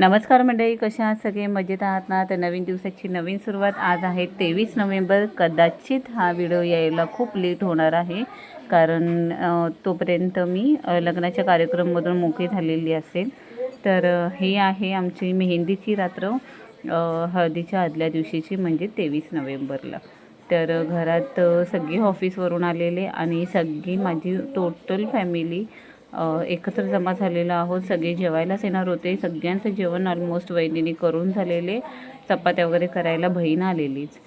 नमस्कार मंडळी कशा आहात सगळे? मजेत आहात ना? तर नवीन दिवसाची नवीन सुरुवात आज आहे तेवीस नोव्हेंबर. कदाचित हा व्हिडिओ यायला खूप लेट होणार आहे. कारण तोपर्यंत मी लग्नाच्या कार्यक्रममधून मोकळी झालेली असेल. तर हे आहे आमची मेहंदीची रात्र हळदीच्या आदल्या दिवशीची म्हणजे तेवीस नोव्हेंबरला. तर घरात सगळी ऑफिसवरून आलेले आणि सगळी माझी टोटल फॅमिली एकत्र जमा झालेलो आहोत. सगळे जेवायलाच येणार होते. सगळ्यांचं जेवण ऑलमोस्ट वहिनीने करून झालेले. चपात्या वगैरे करायला बहीण आलेलीच.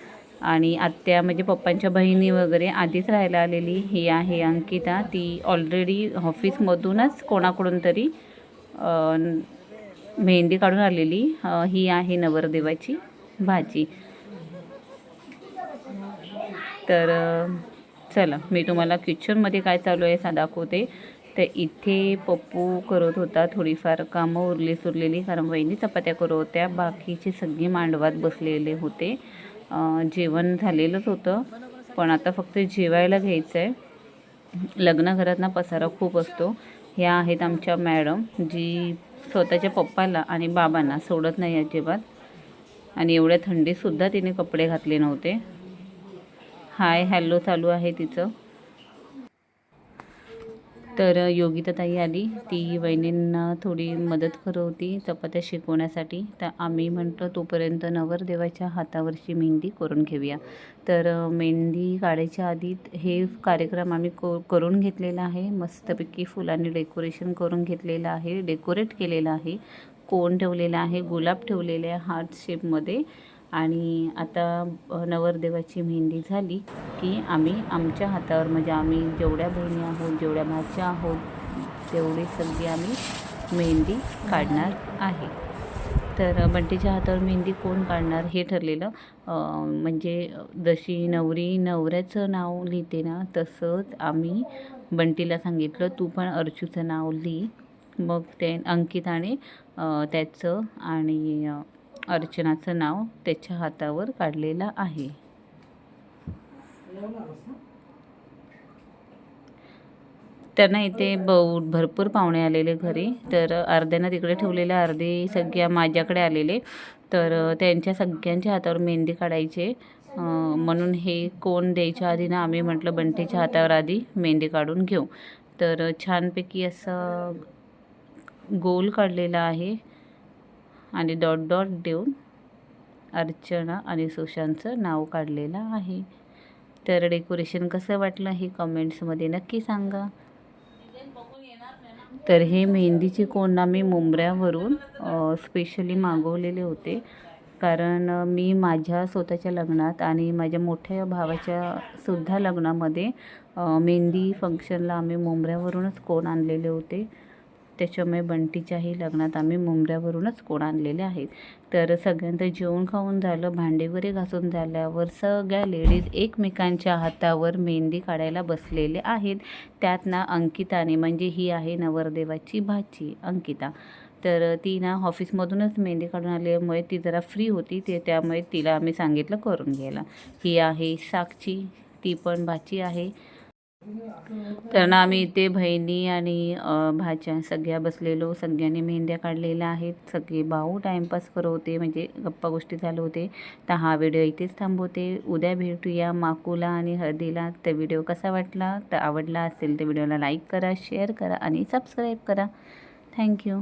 आणि आत्या म्हणजे पप्पांच्या बहिणी वगैरे आधीच राहायला आलेली. ही आहे अंकिता. ती ऑलरेडी ऑफिसमधूनच कोणाकडून तरी मेहंदी काढून आलेली. ही आहे नवरदेवाची भाजी तर चला मी तुम्हाला किचनमध्ये काय चालू आहे सा दाखवते. तर इथे पप्पू करत होता थोडीफार कामं उरली सुरलेली कारण वहिनी चपात्या करत होत्या. बाकीचे सगळे मांडवात बसलेले होते. जेवण झालेलंच होतं पण आता फक्त जेवायला घ्यायचं आहे लग्नघरात ना पसारा खूप असतो. ह्या आहेत आमच्या मॅडम जी स्वतःच्या पप्पाला आणि बाबांना सोडत नाही अजिबात. आणि एवढ्या थंडीतसुद्धा तिने कपडे घातले नव्हते. हाय हॅलो चालू आहे तिचं. तर योगिता ताई आली. ती वहिनींना थोडी मदत करवती चपात्या शिकवण्यासाठी. तर आम्ही म्हटलं तोपर्यंत नवरदेवाच्या हातावरची मेहंदी करून घेऊया. तर मेहंदी काढायच्या आधी हे कार्यक्रम आम्ही को करून घेतलेला आहे. मस्तपैकी फुलांनी डेकोरेशन करून घेतलेलं आहे. डेकोरेट केलेलं आहे. कोण ठेवलेला आहे? गुलाब ठेवलेले आहे हार्ट शेपमध्ये. आणि आता नवरदेवाची मेहंदी झाली की आम्ही आमच्या हातावर म्हणजे आम्ही जेवढ्या बहिणी आहोत जेवढ्या भाच्या आहोत तेवढी सगळी आम्ही मेहंदी काढणार आहे. तर बंटीच्या हातावर मेहंदी कोण काढणार हे ठरलेलं म्हणजे जशी नवरी नवऱ्याचं नाव लिहिते ना तसंच आम्ही बंटीला सांगितलं तू पण अर्चूचं नाव लिही. मग ते अंकिताने आणि त्याचं आणि अर्चनाचं नाव त्याच्या हातावर काढलेलं आहे. त्यांना इथे बहु भरपूर पाहुणे आलेले घरी. तर अर्ध्यांना तिकडे ठेवलेले अर्धे सगळ्या माझ्याकडे आलेले. तर त्यांच्या सगळ्यांच्या हातावर मेहंदी काढायचे. म्हणून हे कोण द्यायच्या आधी ना आम्ही म्हटलं बंटीच्या हातावर आधी मेहंदी काढून घेऊ. तर छानपैकी असं गोल काढलेला आहे. आणि डॉट डॉट देऊन अर्चना आणि सुशांतचं नाव काढलेलं आहे. तर डेकोरेशन कसं वाटलं हे कमेंट्समध्ये नक्की सांगा. तर हे मेहंदीचे कोण मी मुंबऱ्यावरून स्पेशली मागवलेले होते. कारण मी माझ्या स्वतःच्या लग्नात आणि माझ्या मोठ्या भावाच्या सुद्धा लग्नामध्ये मेहंदी फंक्शनला आम्ही मुंबऱ्यावरूनच कोण आणलेले होते. त्याच्यामुळे बंटीच्याही लग्नात आम्ही मुंबऱ्यावरूनच कोण आणलेले आहेत. तर सगळ्यांचं जेवण खाऊन झालं भांडे वगैरे घासून झाल्यावर सगळ्या लेडीज एकमेकांच्या हातावर मेहंदी काढायला बसलेले आहेत. त्यात ना अंकिताने म्हणजे ही आहे नवरदेवाची भाची अंकिता. तर ती ना ऑफिसमधूनच मेहंदी काढून आल्यामुळे ती जरा फ्री होती ते त्यामुळे तिला आम्ही सांगितलं करून घ्यायला. ही आहे साक्षी ती पण भाची आहे. तर ना आम्ही इथे बहिणी आणि भाच्या सगळ्या बसलेलो. सगळ्यांनी मेहंद्या काढलेल्या आहेत. सगळे भाऊ टाईमपास करत होते म्हणजे गप्पा गोष्टी चालू होते तर हा व्हिडिओ इथेच थांबवते. उद्या भेटूया माकूला आणि हळदीला. तर व्हिडिओ कसा वाटला? तर आवडला असेल तर व्हिडिओला लाईक करा शेअर करा आणि सबस्क्राईब करा. थँक्यू.